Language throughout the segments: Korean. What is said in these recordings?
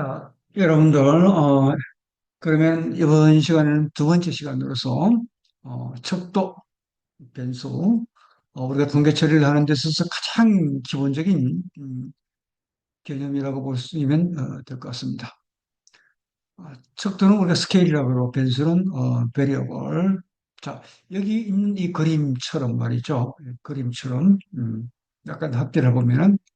자, 여러분들, 어, 그러면 이번 시간은 두 번째 시간으로서, 어, 척도 변수, 어, 우리가 통계 처리를 하는 데 있어서 가장 기본적인, 음, 개념이라고 볼 수 있으면, 어, 될 것 같습니다. 어, 척도는 우리가 스케일이라고 그러고, 변수는, 어, variable. 자, 여기 있는 이 그림처럼 말이죠. 그림처럼, 음, 약간 합계를 해보면은, 자,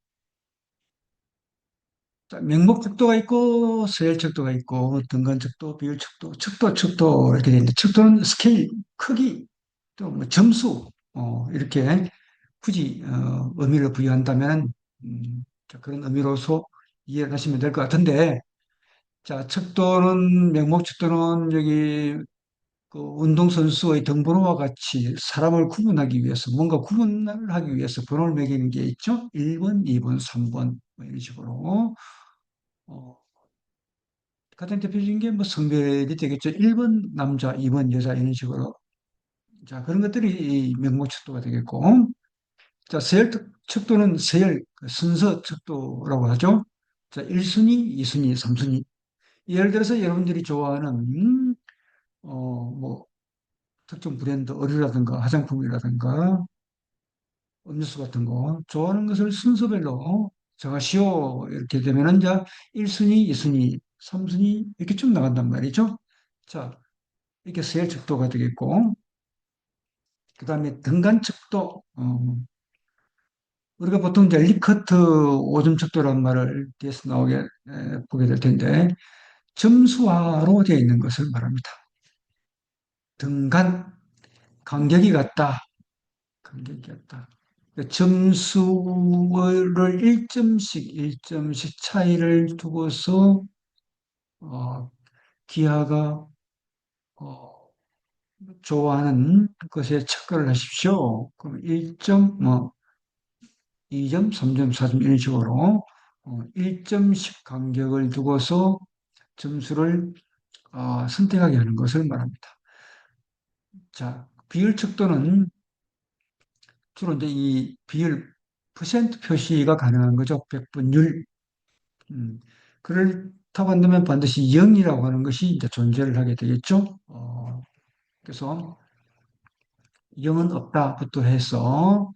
명목척도가 있고 서열척도가 있고 등간척도, 비율척도, 척도, 척도 이렇게 되는데 척도는 스케일, 크기, 또 뭐 점수 어, 이렇게 굳이 어, 의미를 부여한다면 음, 자, 그런 의미로서 이해를 하시면 될 것 같은데 자 척도는 명목척도는 여기 그 운동선수의 등번호와 같이 사람을 구분하기 위해서 뭔가 구분을 하기 위해서 번호를 매기는 게 있죠. 1번, 2번, 3번 뭐 이런 식으로 어, 가장 대표적인 게 뭐 성별이 되겠죠. 1번 남자, 2번 여자 이런 식으로. 자, 그런 것들이 이 명목 척도가 되겠고. 자, 척- 척도는 서열, 그 순서 척도라고 하죠. 자, 1순위, 2순위, 3순위. 예를 들어서 여러분들이 좋아하는, 음, 어, 뭐, 특정 브랜드 의류라든가 화장품이라든가 음료수 같은 거 좋아하는 것을 순서별로 정하시오. 이렇게 되면은 이제 1순위, 2순위, 3순위 이렇게 쭉 나간단 말이죠. 자, 이렇게 서열척도가 되겠고, 그 다음에 등간 척도, 어, 우리가 보통 이제 리커트 오점 척도라는 말을 뒤에서 나오게, 에, 보게 될 텐데, 점수화로 되어 있는 것을 말합니다. 등간, 간격이 같다. 간격이 같다. 그 점수를 1점씩, 1점씩 차이를 두고서, 어, 기하가, 어, 좋아하는 것에 척결을 하십시오. 그럼 1점, 뭐, 2점, 3점, 4점 이런 식으로 어, 1점씩 간격을 두고서 점수를 어, 선택하게 하는 것을 말합니다. 자, 비율 척도는 주로 이제 이 비율 퍼센트 표시가 가능한 거죠. 백분율. 음, 그렇다고 한다면 반드시 0이라고 하는 것이 이제 존재를 하게 되겠죠. 어, 그래서 0은 없다부터 해서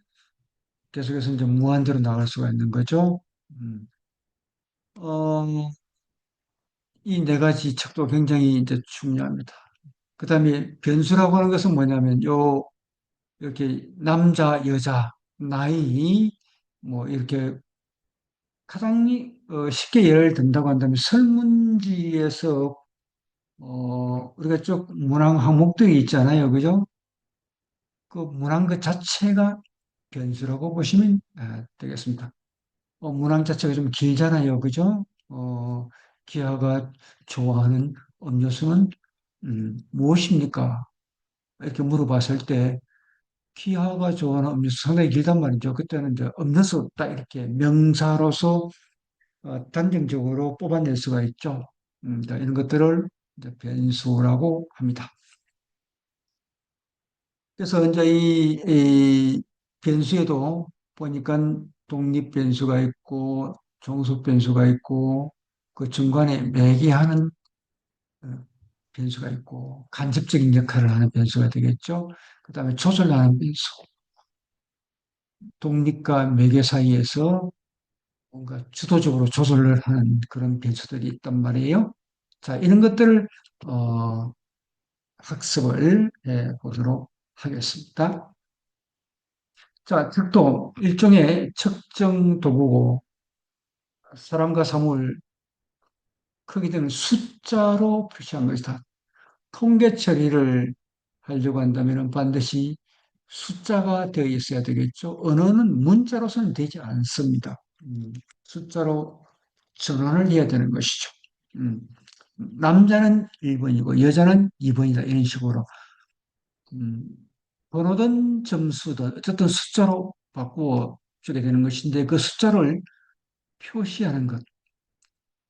계속해서 이제 무한대로 나갈 수가 있는 거죠. 음, 어, 이 네 가지 척도 굉장히 이제 중요합니다. 그 다음에 변수라고 하는 것은 뭐냐면 요 이렇게 남자, 여자, 나이 뭐 이렇게 가장 어, 쉽게 예를 든다고 한다면 설문지에서 어, 우리가 쭉 문항 항목들이 있잖아요, 그죠? 그 문항 그 자체가 변수라고 보시면 아, 되겠습니다. 어, 문항 자체가 좀 길잖아요, 그죠? 어, 기아가 좋아하는 음료수는 음, 무엇입니까? 이렇게 물어봤을 때 기아가 좋아하는 음료수 상당히 길단 말이죠. 그때는 이제 음료수 딱 이렇게 명사로서 어, 단정적으로 뽑아낼 수가 있죠. 음, 자, 이런 것들을 변수라고 합니다. 그래서 이제 이, 이 변수에도 보니까 독립 변수가 있고 종속 변수가 있고 그 중간에 매개하는 어, 변수가 있고 간접적인 역할을 하는 변수가 되겠죠. 그 다음에 조절하는 변수. 독립과 매개 사이에서 뭔가 주도적으로 조절을 하는 그런 변수들이 있단 말이에요. 자, 이런 것들을 어, 학습을 해 보도록 하겠습니다. 자, 특도 일종의 측정 도구고 사람과 사물 크기 등을 숫자로 표시한 것이 다. 통계 처리를 하려고 한다면 반드시 숫자가 되어 있어야 되겠죠. 언어는 문자로서는 되지 않습니다. 음, 숫자로 전환을 해야 되는 것이죠. 음, 남자는 1번이고 여자는 2번이다. 이런 식으로. 음, 번호든 점수든 어쨌든 숫자로 바꾸어 주게 되는 것인데 그 숫자를 표시하는 것.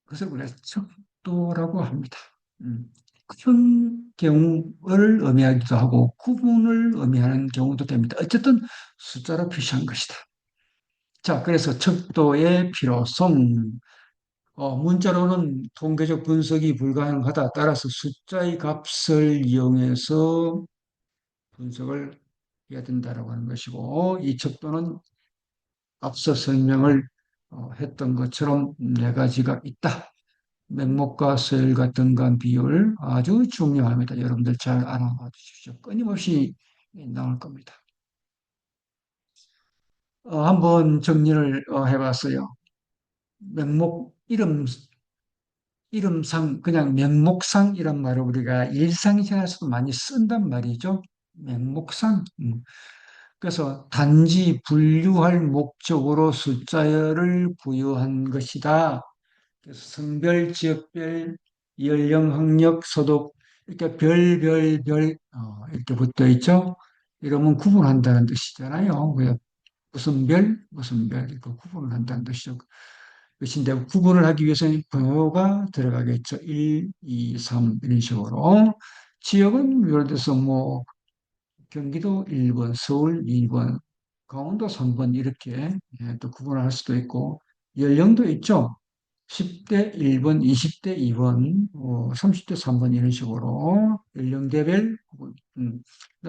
그것을 우리가 척도라고 합니다. 음, 큰 경우를 의미하기도 하고 구분을 의미하는 경우도 됩니다. 어쨌든 숫자로 표시한 것이다. 자, 그래서 척도의 필요성, 어, 문자로는 통계적 분석이 불가능하다. 따라서 숫자의 값을 이용해서 분석을 해야 된다라고 하는 것이고, 이 척도는 앞서 설명을 어, 했던 것처럼 네 가지가 있다. 맥목과 서열과 등간 비율 아주 중요합니다. 여러분들 잘 알아봐 주십시오. 끊임없이 나올 겁니다. 어, 한번 정리를 어, 해봤어요. 맥목 이름 이름상 그냥 맥목상 이런 말을 우리가 일상생활에서도 많이 쓴단 말이죠. 맥목상. 음. 그래서 단지 분류할 목적으로 숫자열을 부여한 것이다. 그래서 성별, 지역별, 연령, 학력, 소득 이렇게 별, 별, 별 어, 이렇게 붙어 있죠. 이러면 구분한다는 뜻이잖아요. 왜 무슨 별, 무슨 별 이거 구분을 한다는 뜻이죠. 그것인데 구분을 하기 위해서는 번호가 들어가겠죠. 1, 2, 3 이런 식으로. 지역은 예를 들어서 뭐 경기도 1번, 서울 2번, 강원도 3번 이렇게 예, 또 구분을 할 수도 있고 연령도 있죠. 10대 1번, 20대 2번, 어, 30대 3번 이런 식으로 연령대별 음,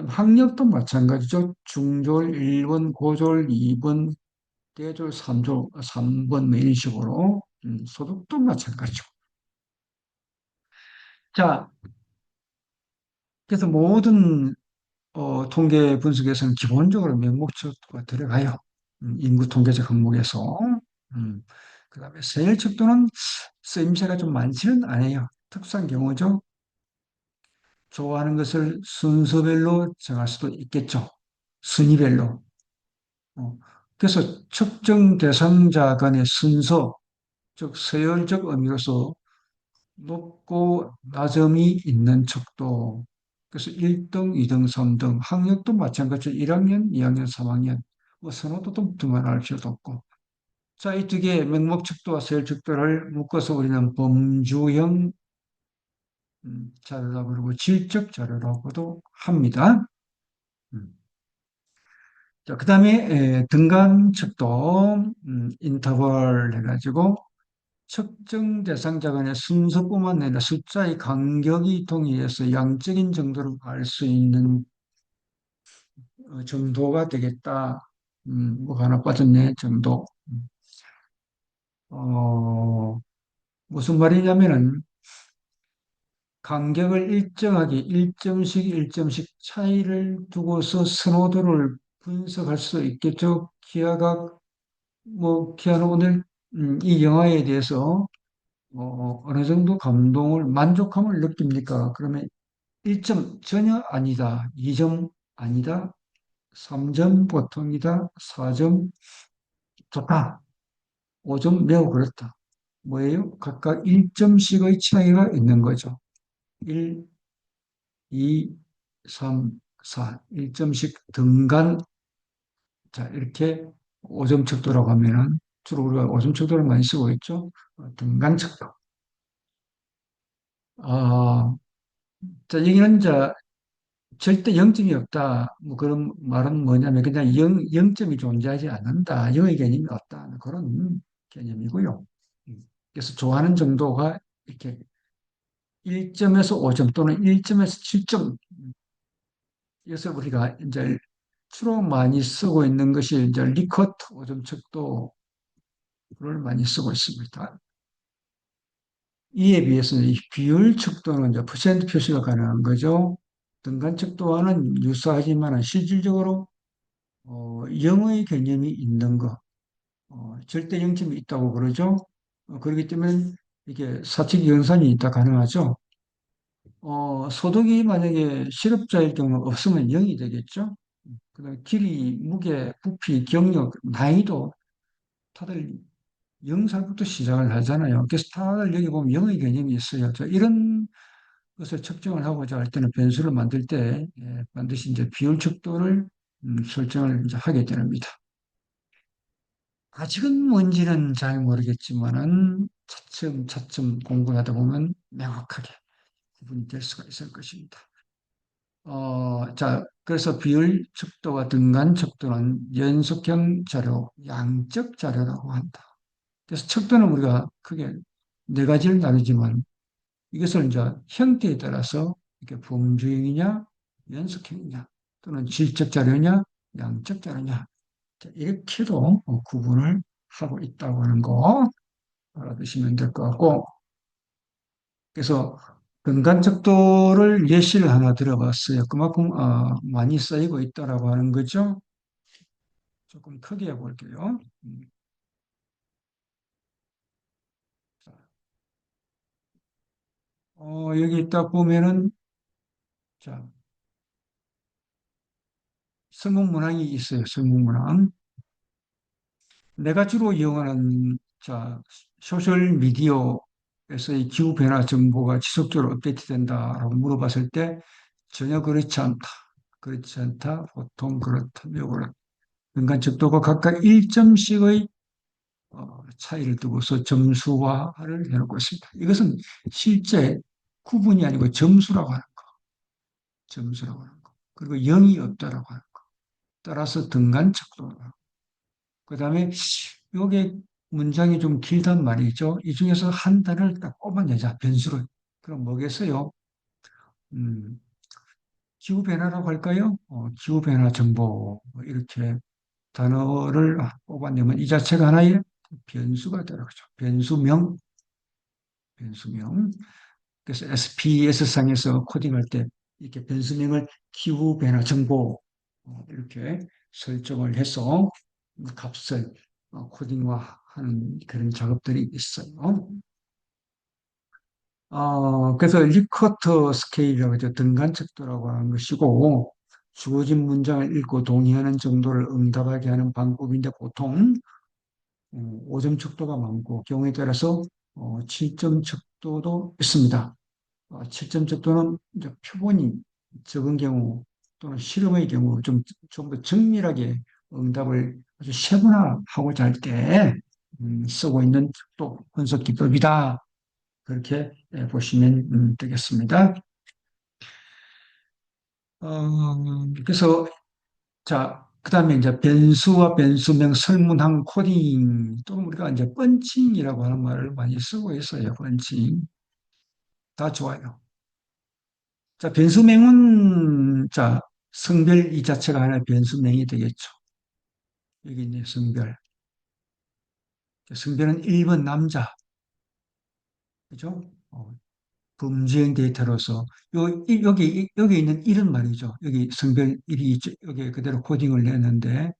학력도 마찬가지죠. 중졸 1번, 고졸 2번, 대졸 3졸 3번 뭐 이런 식으로 음, 소득도 마찬가지고. 자, 그래서 모든 어, 통계 분석에서는 기본적으로 명목적도가 들어가요. 음, 인구 통계적 항목에서. 음, 그 다음에 세일척도는 쓰임새가 좀 많지는 않아요. 특수한 경우죠. 좋아하는 것을 순서별로 정할 수도 있겠죠. 순위별로. 어, 그래서 측정 대상자 간의 순서, 즉 서열적 의미로서 높고 낮음이 있는 척도. 그래서 1등, 2등, 3등, 학력도 마찬가지로 1학년, 2학년, 3학년, 뭐 선호도도 두말할 필요도 없고. 자, 이 두 개의 명목척도와 서열척도를 묶어서 우리는 범주형 음, 자료라고 그러고 질적 자료라고도 합니다. 음. 자, 그 다음에 등간척도, 음, 인터벌 해가지고 측정 대상자 간의 순서뿐만 아니라 숫자의 간격이 동일해서 양적인 정도를 알수 있는 어, 정도가 되겠다. 음, 뭐가 하나 빠졌네, 정도. 음. 어, 무슨 말이냐면은 간격을 일정하게 일점씩 일점씩 차이를 두고서 선호도를 분석할 수 있겠죠. 기아가 뭐 기아는 오늘 음, 이 영화에 대해서 어, 어느 정도 감동을 만족감을 느낍니까? 그러면 1점 전혀 아니다. 2점 아니다. 3점 보통이다. 4점 좋다. 5점 매우 그렇다. 뭐예요? 각각 1점씩의 차이가 있는 거죠. 1, 2, 3, 4. 1점씩 등간. 자, 이렇게 5점 척도라고 하면은 주로 우리가 5점 척도를 많이 쓰고 있죠. 어, 등간 척도. 아, 자, 여기는 이제 절대 0점이 없다. 뭐 그런 말은 뭐냐면 그냥 0, 0점이 존재하지 않는다. 0의 개념이 없다. 그런 개념이고요. 음. 그래서 좋아하는 정도가 이렇게 1점에서 5점 또는 1점에서 7점. 그래서 우리가 이제 주로 많이 쓰고 있는 것이 이제 리커트 5점 척도 를 많이 쓰고 있습니다. 이에 비해서는 이 비율 척도는 이제 퍼센트 표시가 가능한 거죠. 등간 척도와는 유사하지만 실질적으로 어, 영의 개념이 있는 거, 어, 절대 영점이 있다고 그러죠. 어, 그렇기 때문에 이게 사칙 연산이 있다 가능하죠. 어, 소득이 만약에 실업자일 경우 없으면 0이 되겠죠. 그다음 길이, 무게, 부피, 경력, 난이도 다들 0살부터 시작을 하잖아요. 그래서 다들 여기 보면 0의 개념이 있어요. 자, 이런 것을 측정을 하고자 할 때는 변수를 만들 때 예, 반드시 이제 비율 척도를 음, 설정을 이제 하게 됩니다. 아직은 뭔지는 잘 모르겠지만은 차츰 차츰 공부를 하다 보면 명확하게 구분이 될 수가 있을 것입니다. 어, 자, 그래서 비율 척도와 등간 척도는 연속형 자료, 양적 자료라고 한다. 그래서 척도는 우리가 크게 네 가지를 나누지만 이것을 이제 형태에 따라서 이렇게 범주형이냐, 연속형이냐, 또는 질적 자료냐, 양적 자료냐, 이렇게도 구분을 하고 있다고 하는 거 알아두시면 될 것 같고, 그래서 근간척도를 예시를 하나 들어봤어요. 그만큼 어, 많이 쓰이고 있다라고 하는 거죠. 조금 크게 해볼게요. 음. 어, 여기 딱 보면은 자 성문문항이 있어요. 성문문항. 내가 주로 이용하는 자 소셜 미디어에서의 기후 변화 정보가 지속적으로 업데이트된다라고 물어봤을 때 전혀 그렇지 않다. 그렇지 않다. 보통 그렇다. 요거는 인간 척도가 각각 1점씩의 어, 차이를 두고서 점수화를 해놓고 있습니다. 이것은 실제 구분이 아니고 점수라고 하는 거. 점수라고 하는 거. 그리고 0이 없다라고 하는 거. 따라서 등간 척도라고 그 다음에 요게 문장이 좀 길단 말이죠. 이 중에서 한 단어를 딱 뽑아내자, 변수를. 그럼 뭐겠어요? 음, 기후변화라고 할까요? 어, 기후변화 정보, 뭐 이렇게 단어를 뽑아내면 이 자체가 하나의 변수가 되라고죠. 변수명, 변수명. 그래서 SPS상에서 코딩할 때 이렇게 변수명을 기후 변화 정보 어, 이렇게 설정을 해서 값을 어, 코딩화하는 그런 작업들이 있어요. 어, 그래서 리커트 스케일이라고 하죠. 등간 척도라고 하는 것이고, 주어진 문장을 읽고 동의하는 정도를 응답하게 하는 방법인데, 보통 5점 어, 척도가 많고, 경우에 따라서 7점 어, 척도도 있습니다. 7점 척도는 이제 표본이 적은 경우 또는 실험의 경우 좀, 좀 더 정밀하게 응답을 아주 세분화하고자 할때 음, 쓰고 있는 또 분석 기법이다. 그렇게 예, 보시면 음, 되겠습니다. 어, 그래서 자, 그 다음에 이제 변수와 변수명 설문항 코딩 또는 우리가 이제 펀칭이라고 하는 말을 많이 쓰고 있어요. 펀칭. 다 좋아요. 자, 변수명은 자, 성별 이 자체가 하나의 변수명이 되겠죠. 여기 있네, 성별. 성별은 1번 남자. 그죠? 어, 범죄형 데이터로서 요, 여기, 여기 있는 이런 말이죠. 여기 성별 1이 여기 그대로 코딩을 했는데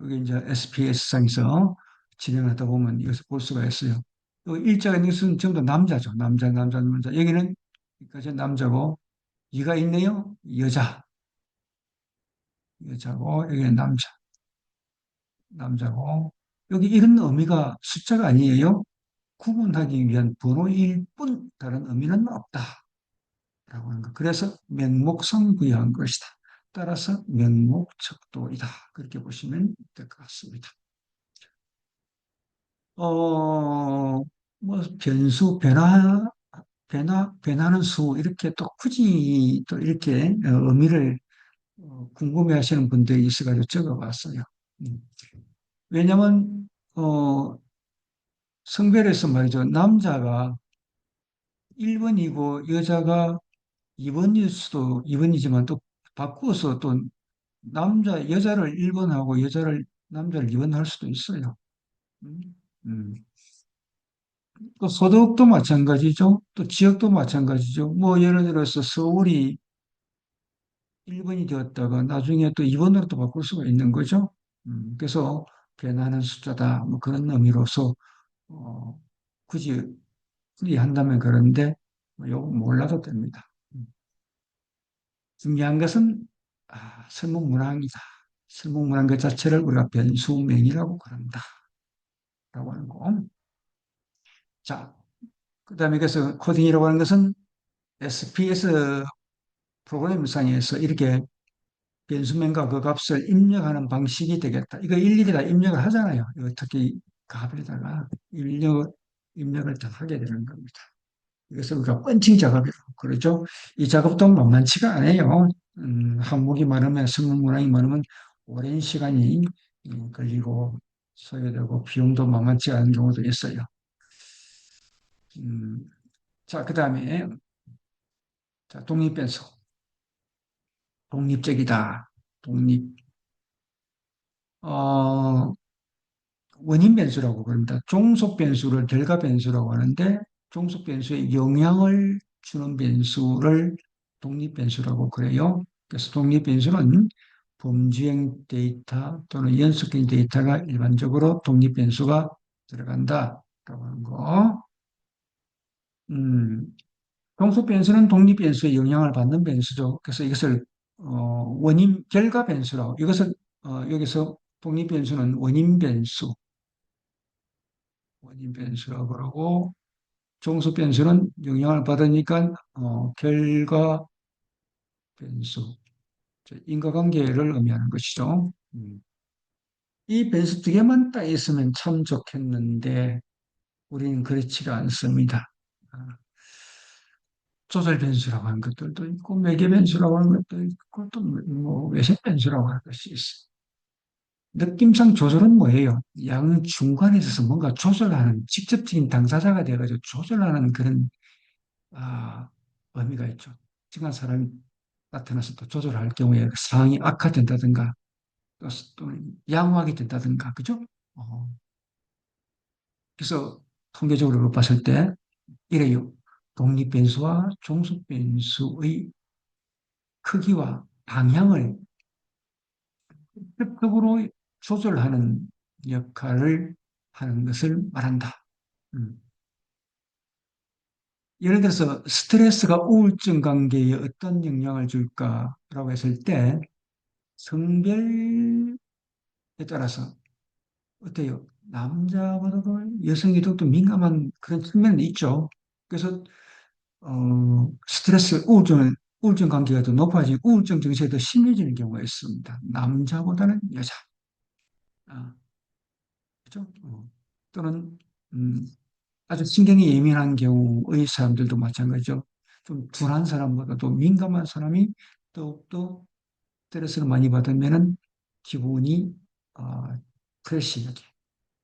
여기 이제 SPS상에서 진행하다 보면 이것을 볼 수가 있어요. 요 일자가 있는 것은 전부 다 남자죠. 남자, 남자, 남자. 여기는 여기까지 남자고 이가 있네요. 여자. 여자고 여기는 남자. 남자고 여기 이런 의미가 숫자가 아니에요. 구분하기 위한 번호일 뿐 다른 의미는 없다. 라고 하는 것. 그래서 명목성 부여한 것이다. 따라서 명목척도이다. 그렇게 보시면 될 것 같습니다. 어, 뭐, 변수, 변화, 변화, 변하는 수, 이렇게 또 굳이 또 이렇게 어, 의미를 어, 궁금해 하시는 분들이 있어가지고 적어봤어요. 음. 왜냐면, 어, 성별에서 말이죠. 남자가 1번이고 여자가 2번일 수도 2번이지만 또 바꾸어서 또 남자, 여자를 1번하고 여자를, 남자를 2번 할 수도 있어요. 음, 음. 또 소득도 마찬가지죠. 또 지역도 마찬가지죠. 뭐 예를 들어서 서울이 1번이 되었다가 나중에 또 2번으로 또 바꿀 수가 있는 거죠. 음, 그래서 변하는 숫자다. 뭐 그런 의미로서 어, 굳이 풀이한다면 그런데 뭐 요거 몰라도 됩니다. 음. 중요한 것은 아, 설문문항이다. 설문문항 그 자체를 우리가 변수명이라고 그런다. 라고 하는 거. 자, 그 다음에 그래서 코딩이라고 하는 것은 SPS 프로그램상에서 이렇게 변수명과 그 값을 입력하는 방식이 되겠다. 이거 일일이 다 입력을 하잖아요. 특히 값에다가 입력, 입력을 다 하게 되는 겁니다. 이것을 우리가 펀칭 작업이라고 그러죠. 이 작업도 만만치가 않아요. 음, 항목이 많으면, 성문 문항이 많으면 오랜 시간이 음, 걸리고 소요되고 비용도 만만치 않은 경우도 있어요. 음, 자, 그 다음에, 자, 독립변수. 독립적이다. 독립. 어, 원인 변수라고 그럽니다. 종속 변수를 결과 변수라고 하는데 종속 변수에 영향을 주는 변수를 독립 변수라고 그래요. 그래서 독립 변수는 범주행 데이터 또는 연속형 데이터가 일반적으로 독립 변수가 들어간다라고 하는 거. 음, 종속 변수는 독립 변수의 영향을 받는 변수죠. 그래서 이것을 어, 원인 결과 변수라고 이것을 어, 여기서 독립 변수는 원인 변수 원인 변수라고 그러고 종속 변수는 영향을 받으니까 어, 결과 변수, 인과관계를 의미하는 것이죠. 음. 이 변수 두 개만 딱 있으면 참 좋겠는데 우리는 그렇지가 않습니다. 아, 조절 변수라고 하는 것들도 있고 매개 변수라고 하는 것도 있고 또 뭐 외색 변수라고 하는 것이 있어. 느낌상 조절은 뭐예요? 양 중간에 있어서 뭔가 조절하는 직접적인 당사자가 돼가지고 조절하는 그런 아, 의미가 있죠. 특정한 사람이 나타나서 또 조절할 경우에 상황이 악화된다든가 또, 또 양호하게 된다든가 그죠? 어, 그래서 통계적으로 봤을 때 이래요. 독립변수와 종속변수의 크기와 방향을 적극적으로 조절하는 역할을 하는 것을 말한다. 음. 예를 들어서 스트레스가 우울증 관계에 어떤 영향을 줄까라고 했을 때 성별에 따라서 어때요? 남자보다도 여성이 더욱더 민감한 그런 측면이 있죠. 그래서 어, 스트레스, 우울증, 우울증 관계가 더 높아지고 우울증 증세가 더 심해지는 경우가 있습니다. 남자보다는 여자. 아, 그죠? 어, 또는 음, 아주 신경이 예민한 경우의 사람들도 마찬가지죠. 좀 둔한 사람보다도 민감한 사람이 더욱더 스트레스를 많이 받으면은 기분이 어, 크래시하게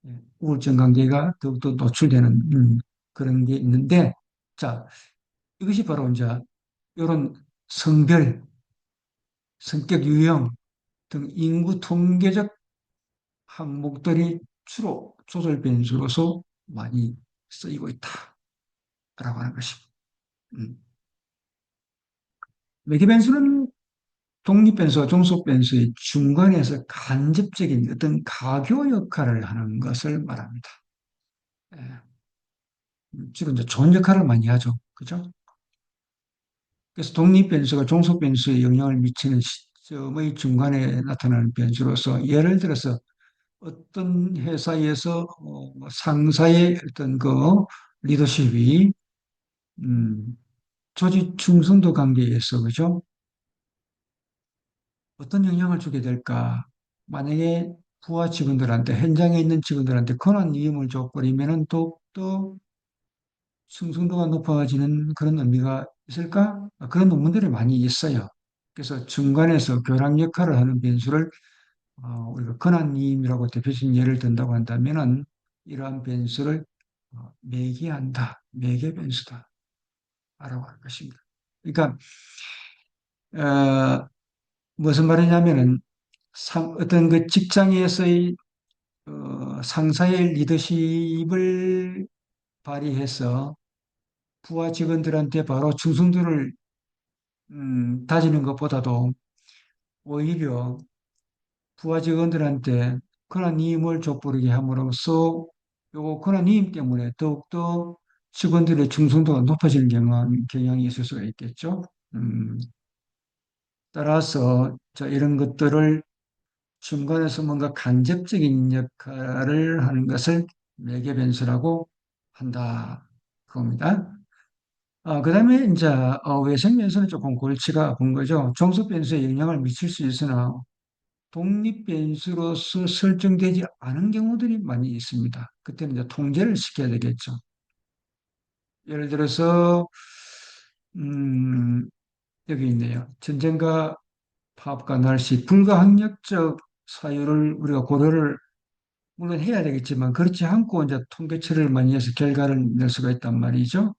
예, 우울증 관계가 더욱더 노출되는 음, 그런 게 있는데 자 이것이 바로 이제 이런 성별, 성격 유형 등 인구 통계적 항목들이 주로 조절 변수로서 많이 쓰이고 있다라고 하는 것입니다. 음. 매개 변수는 독립 변수와 종속 변수의 중간에서 간접적인 어떤 가교 역할을 하는 것을 말합니다. 예. 주로 이제 좋은 역할을 많이 하죠. 그죠? 그래서 독립 변수가 종속 변수에 영향을 미치는 시점의 중간에 나타나는 변수로서 예를 들어서 어떤 회사에서 어, 뭐 상사의 어떤 그 리더십이 음, 조직 충성도 관계에서 그죠? 어떤 영향을 주게 될까? 만약에 부하 직원들한테 현장에 있는 직원들한테 권한 위임을 줘버리면은 더욱더 충성도가 높아지는 그런 의미가 있을까? 그런 논문들이 많이 있어요. 그래서 중간에서 교랑 역할을 하는 변수를 어, 우리가 권한위임이라고 대표적인 예를 든다고 한다면은 이러한 변수를 어, 매개한다, 매개 변수다. 라고 하는 것입니다. 그러니까 어, 무슨 말이냐면은 상, 어떤 그 직장에서의 어, 상사의 리더십을 발휘해서 부하 직원들한테 바로 충성도를 음, 다지는 것보다도 오히려 부하 직원들한테 권한이임을 족부르게 함으로써 요 권한이임 때문에 더욱더 직원들의 충성도가 높아지는 경향, 경향이 있을 수가 있겠죠. 음, 따라서 자, 이런 것들을 중간에서 뭔가 간접적인 역할을 하는 것을 매개 변수라고 한다. 그겁니다. 아, 그 다음에 이제 어, 외생 변수는 조금 골치가 아픈 거죠. 종속 변수에 영향을 미칠 수 있으나 독립 변수로서 설정되지 않은 경우들이 많이 있습니다. 그때는 이제 통제를 시켜야 되겠죠. 예를 들어서 음, 여기 있네요. 전쟁과 파업과 날씨, 불가항력적 사유를 우리가 고려를 물론 해야 되겠지만 그렇지 않고 이제 통계치를 많이 해서 결과를 낼 수가 있단 말이죠.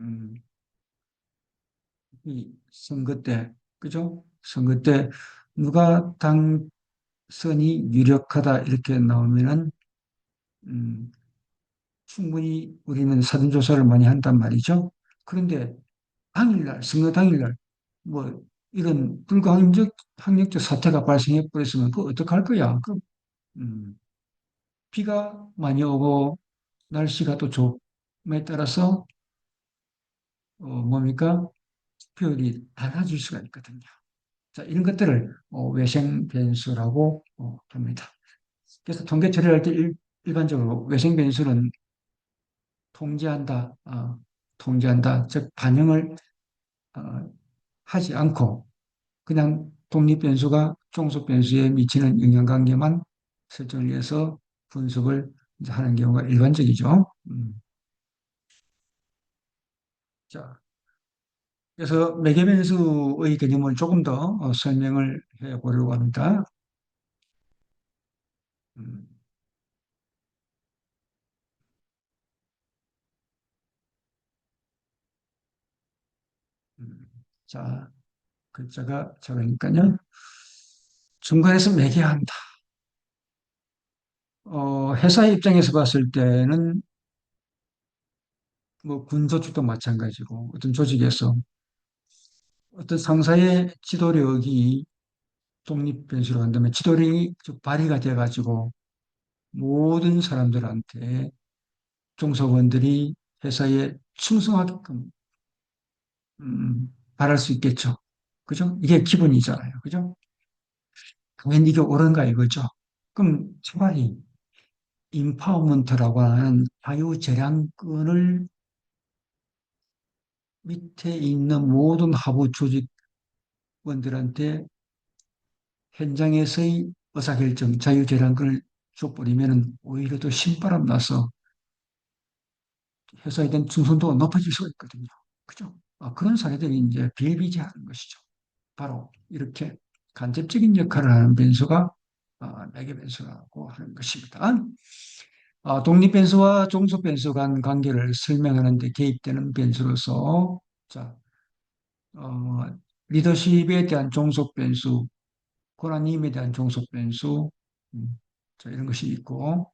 음, 이 선거 때, 그죠? 선거 때 누가 당 선이 유력하다 이렇게 나오면은 음, 충분히 우리는 사전 조사를 많이 한단 말이죠. 그런데 당일날, 선거 당일날 뭐 이런 불가항력 항력적 사태가 발생해 버렸으면 그 어떡할 거야? 그, 음, 비가 많이 오고 날씨가 또 좁음에 따라서 어, 뭡니까? 투표율이 달라질 수가 있거든요. 자, 이런 것들을 어, 외생 변수라고 어, 합니다. 그래서 통계 처리할 때 일, 일반적으로 외생 변수는 통제한다, 어, 통제한다, 즉 반영을 어, 하지 않고 그냥 독립 변수가 종속 변수에 미치는 영향관계만 설정을 위해서 분석을 하는 경우가 일반적이죠. 음. 자, 그래서 매개변수의 개념을 조금 더 어, 설명을 해 보려고 합니다. 음, 음. 자, 글자가 작으니까요. 중간에서 매개한다. 어, 회사의 입장에서 봤을 때는 뭐 군조직도 마찬가지고 어떤 조직에서 어떤 상사의 지도력이 독립 변수로 한다면 지도력이 좀 발휘가 돼가지고 모든 사람들한테 종사원들이 회사에 충성하게끔 음, 바랄 수 있겠죠. 그죠? 이게 기본이잖아요. 그죠? 당연히 이게 옳은가 이거죠. 그럼 차라리 인파워먼트라고 하는 자유재량권을 밑에 있는 모든 하부 조직원들한테 현장에서의 의사결정, 자유재량권을 줘버리면 오히려 더 신바람 나서 회사에 대한 충성도가 높아질 수가 있거든요. 그죠? 아, 그런 사례들이 이제 비일비재하는 것이죠. 바로 이렇게 간접적인 역할을 하는 변수가 아, 매개 변수라고 하는 것입니다. 아, 독립 변수와 종속 변수 간 관계를 설명하는 데 개입되는 변수로서 자, 어, 리더십에 대한 종속 변수, 권한임에 대한 종속 변수, 음, 자, 이런 것이 있고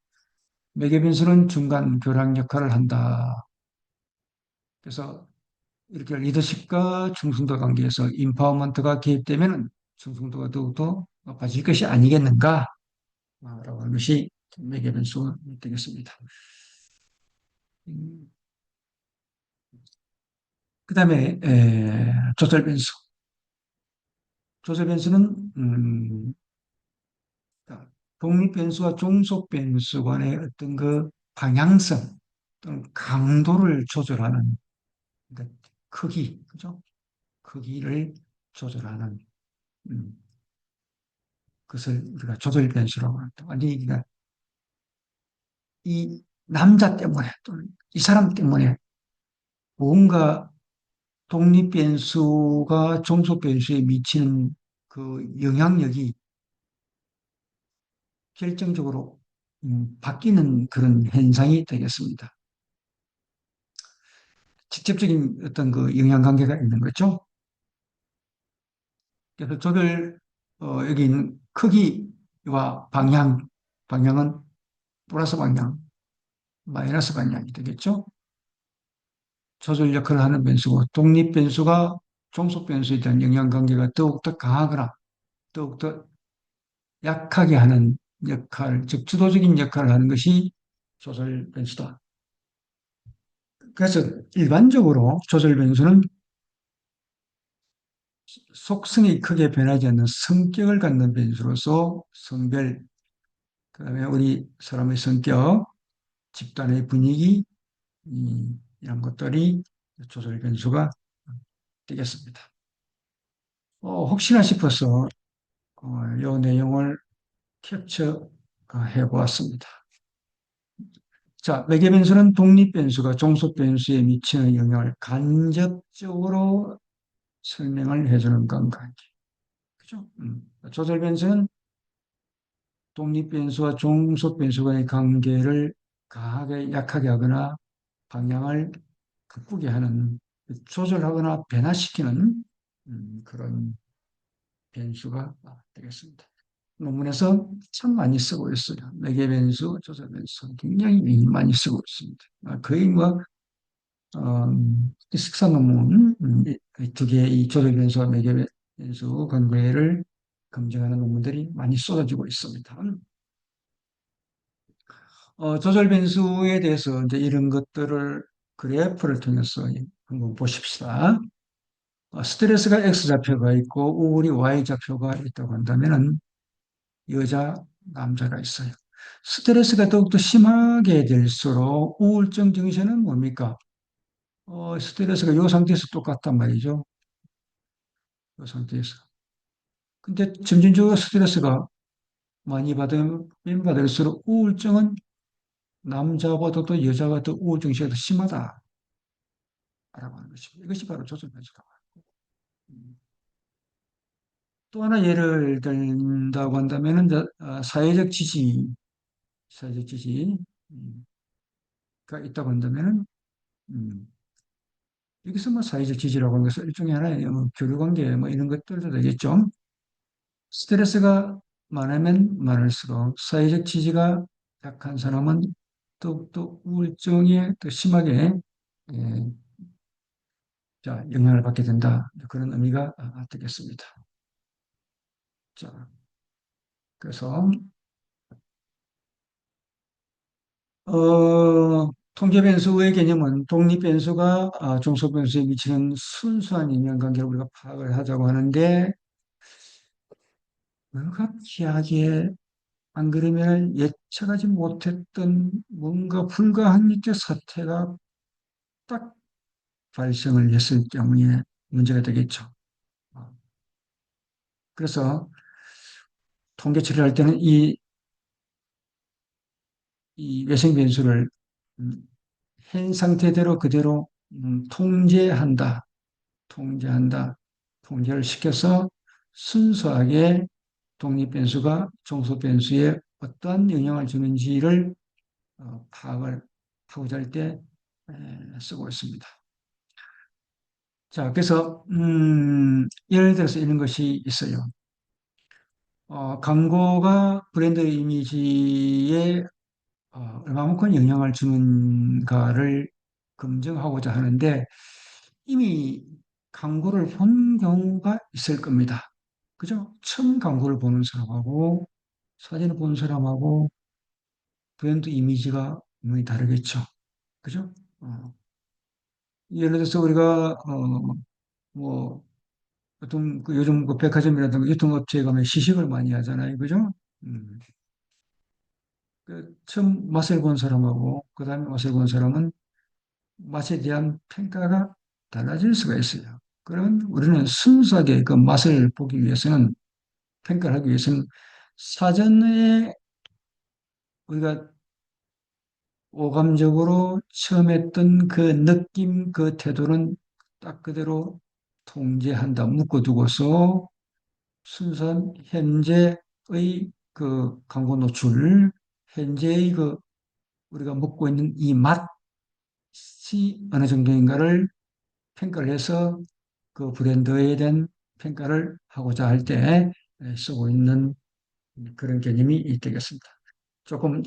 매개 변수는 중간 교량 역할을 한다. 그래서 이렇게 리더십과 충성도 관계에서 인파워먼트가 개입되면 충성도가 더욱더 높아질 것이 아니겠는가? 라고 하는 것이 매개 변수가 되겠습니다. 음, 그 다음에 조절 변수. 조절 변수는 음, 독립 변수와 종속 변수 간의 어떤 그 방향성 또는 강도를 조절하는 그러니까 크기, 그죠? 크기를 조절하는 음, 그것을 우리가 조절 변수라고 합니다. 아니, 그러니까 이 남자 때문에 또는 이 사람 때문에 뭔가 독립 변수가 종속 변수에 미치는 그 영향력이 결정적으로 음, 바뀌는 그런 현상이 되겠습니다. 직접적인 어떤 그 영향관계가 있는 거죠. 그래서 저걸 어, 여기 있는 크기와 방향, 방향은 플러스 방향, 마이너스 방향이 되겠죠. 조절 역할을 하는 변수고 독립 변수가 종속 변수에 대한 영향관계가 더욱더 강하거나 더욱더 약하게 하는 역할, 즉 주도적인 역할을 하는 것이 조절 변수다. 그래서 일반적으로 조절 변수는 속성이 크게 변하지 않는 성격을 갖는 변수로서 성별, 그 다음에 우리 사람의 성격, 집단의 분위기, 이런 것들이 조절 변수가 되겠습니다. 어, 혹시나 싶어서 어, 이 내용을 캡처해 보았습니다. 자, 매개 변수는 독립 변수가 종속 변수에 미치는 영향을 간접적으로 설명을 해주는 관계. 그죠? 음. 조절 변수는 독립변수와 종속변수 간의 관계를 강하게 약하게 하거나 방향을 바꾸게 하는 조절하거나 변화시키는 음, 그런 변수가 되겠습니다. 논문에서 참 많이 쓰고 있어요. 매개 변수, 조절 변수 굉장히 많이 쓰고 있습니다. 아, 거의 뭐 어, 식사 논문 음, 두 개의 이 조절 변수와 매개 변수 관계를 검증하는 논문들이 많이 쏟아지고 있습니다. 어, 조절 변수에 대해서 이제 이런 것들을 그래프를 통해서 한번 보십시다. 어, 스트레스가 X좌표가 있고 우울이 Y좌표가 있다고 한다면 여자, 남자가 있어요. 스트레스가 더욱더 심하게 될수록 우울증 증세는 뭡니까? 어, 스트레스가 이 상태에서 똑같단 말이죠. 이 상태에서. 근데 점진적으로 스트레스가 많이 받으면 받을수록 우울증은 남자보다도 여자가 더 우울증 시가 더 심하다. 라고 하는 것입니다. 이것이 바로 조절 변수다. 음. 또 하나 예를 든다고 한다면 어, 사회적 지지, 사회적 지지가 음, 있다고 한다면 음, 여기서 뭐 사회적 지지라고 하는 것은 일종의 하나의 뭐 교류관계 뭐 이런 것들도 되겠죠. 스트레스가 많으면 많을수록 사회적 지지가 약한 사람은 더욱더 우울증에 더 심하게 예, 자, 영향을 받게 된다. 그런 의미가 되겠습니다. 자, 그래서 어, 통계 변수의 개념은 독립 변수가 아, 종속 변수에 미치는 순수한 인연관계를 우리가 파악을 하자고 하는데 뭔가 기하게 안 그러면 예측하지 못했던 뭔가 불가항력적 사태가 딱 발생을 했을 경우에 문제가 되겠죠. 어. 그래서 통계 처리를 할 때는 이, 이 외생 변수를 음, 현 상태대로 그대로 음, 통제한다. 통제한다. 통제를 시켜서 순수하게 독립 변수가 종속 변수에 어떠한 영향을 주는지를 어, 파악을 하고자 할 때 쓰고 있습니다. 자, 그래서 음, 예를 들어서 이런 것이 있어요. 어, 광고가 브랜드 이미지에 어, 얼마만큼 영향을 주는가를 검증하고자 하는데 이미 광고를 본 경우가 있을 겁니다. 그죠? 처음 광고를 보는 사람하고 사진을 본 사람하고 브랜드 이미지가 분명히 다르겠죠. 그죠? 어. 예를 들어서 우리가 어, 뭐 어떤 그 요즘 그 백화점이라든가 유통업체에 가면 시식을 많이 하잖아요. 그죠? 음. 그 처음 맛을 본 사람하고 그 다음에 맛을 본 사람은 맛에 대한 평가가 달라질 수가 있어요. 그러면 우리는 순수하게 그 맛을 보기 위해서는 평가를 하기 위해서는 사전에 우리가 오감적으로 처음 했던 그 느낌, 그 태도는 딱 그대로 통제한다, 묶어두고서 순수한 현재의 그 광고 노출, 현재의 그 우리가 먹고 있는 이 맛이 어느 정도인가를 평가를 해서 그 브랜드에 대한 평가를 하고자 할 때 쓰고 있는 그런 개념이 되겠습니다. 조금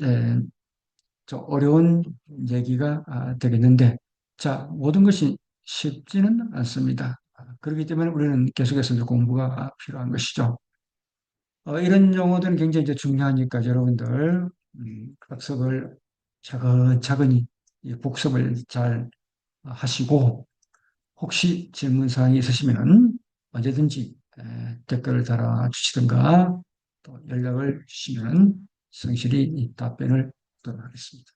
좀 어려운 얘기가 아, 되겠는데, 자, 모든 것이 쉽지는 않습니다. 그렇기 때문에 우리는 계속해서 공부가 필요한 것이죠. 어, 이런 용어들은 굉장히 이제 중요하니까 여러분들 음, 학습을 차근차근히 복습을 잘 하시고 혹시 질문 사항이 있으시면 언제든지 댓글을 달아주시든가 또 연락을 주시면 성실히 답변을 하도록 하겠습니다.